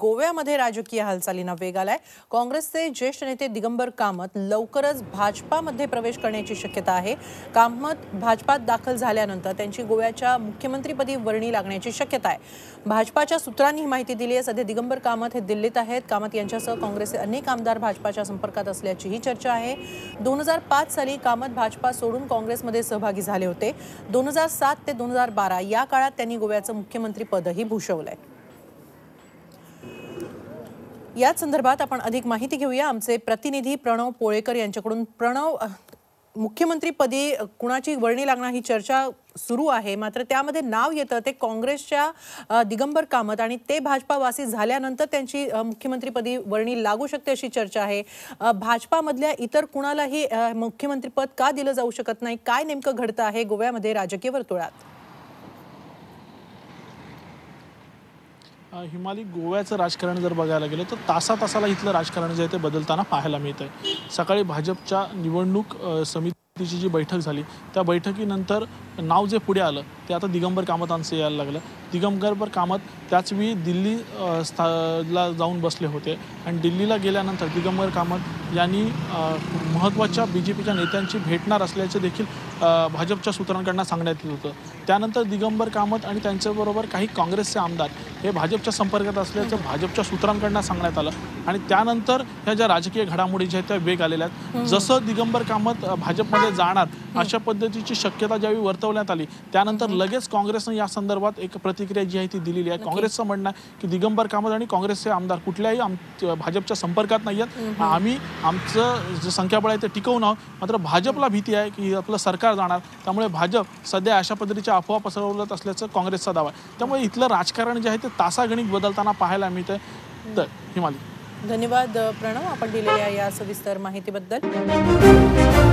गोव्यामध्ये राजकीय हालचालींना वेग आलाय. काँग्रेसचे ज्येष्ठ नेते दिगंबर कामत लवकरच भाजपामध्ये प्रवेश करण्याची शक्यता आहे. कामत भाजपात दाखल झाल्यानंतर त्यांची गोव्याच्या मुख्यमंत्रीपदी वर्णी लागण्याची शक्यता आहे. भाजपाच्या सूत्रांनी ही माहिती दिली आहे. सध्या दिगंबर कामत हे दिल्लीत आहेत. कामत यांच्यासह काँग्रेसचे अनेक आमदार भाजपाच्या संपर्कात असल्याचीही चर्चा आहे. दोन हजार पाच साली कामत भाजपा सोडून काँग्रेसमध्ये सहभागी झाले होते. दोन हजार सात ते दोन हजार बारा या काळात त्यांनी गोव्याचं मुख्यमंत्री पदही भूषवलंय. याच संदर्भात आपण अधिक माहिती घेऊया. आमचे प्रतिनिधी प्रणव पोळेकर यांच्याकडून. प्रणव मुख्यमंत्रीपदी कुणाची वर्णी लागणार ही चर्चा सुरू आहे. मात्र त्यामध्ये नाव येतं. ते काँग्रेसच्या दिगंबर कामत आणि ते भाजपावासी झाल्यानंतर त्यांची मुख्यमंत्रीपदी वर्णी लागू शकते अशी चर्चा आहे. भाजपामधल्या इतर कुणालाही मुख्यमंत्रीपद का दिलं जाऊ शकत नाही? काय नेमकं घडतं आहे गोव्यामध्ये राजकीय वर्तुळात? हिमाली गोव्याचं राजकारण जर बघायला गेलं तर तासा तासाला इथलं राजकारण जे आहे ते बदलताना पाहायला मिळत आहे सकाळी भाजपच्या निवडणूक समितीची जी बैठक झाली त्या बैठकीनंतर नाव जे पुढे आलं ते आता दिगंबर कामतांचं यायला लागलं. दिगंबर कामत त्याचवेळी दिल्ली स्था ला जाऊन बसले होते. आणि दिल्लीला गेल्यानंतर दिगंबर कामत यांनी महत्त्वाच्या बी जे पीच्या नेत्यांची भेटणार असल्याचे देखील भाजपच्या सूत्रांकडनं सांगण्यात येत होतं. त्यानंतर दिगंबर कामत आणि त्यांच्याबरोबर काही काँग्रेसचे आमदार हे भाजपच्या संपर्कात असल्याचं भाजपच्या सूत्रांकडनं सांगण्यात आलं. आणि त्यानंतर ह्या ज्या राजकीय घडामोडी ज्या आहेत त्या वेग आलेल्या आहेत. जसं दिगंबर कामत भाजपमध्ये जाणार अशा पद्धतीची शक्यता ज्यावेळी वर्तवण्यात आली. त्यानंतर लगेच काँग्रेसनं या संदर्भात एक प्रतिक्रिया जी आहे ती दिलेली आहे. काँग्रेसचं म्हणणं आहे की दिगंबर कामत आणि काँग्रेसचे आमदार कुठल्याही आम भाजपच्या संपर्कात नाही आहेत. आम्ही आमचं जे संख्याबळ आहे ते टिकवून आहोत. मात्र भाजपला भीती आहे की आपलं सरकार जाणार. त्यामुळे भाजप सध्या अशा पद्धतीच्या अफवा पसरवत असल्याचं काँग्रेसचा दावा आहे. त्यामुळे इथलं राजकारण जे आहे ते तासागणिक बदलताना पाहायला मिळतंय. तर हिमाली. धन्यवाद प्रणव. आपण दिलेल्या या सविस्तर माहितीबद्दल.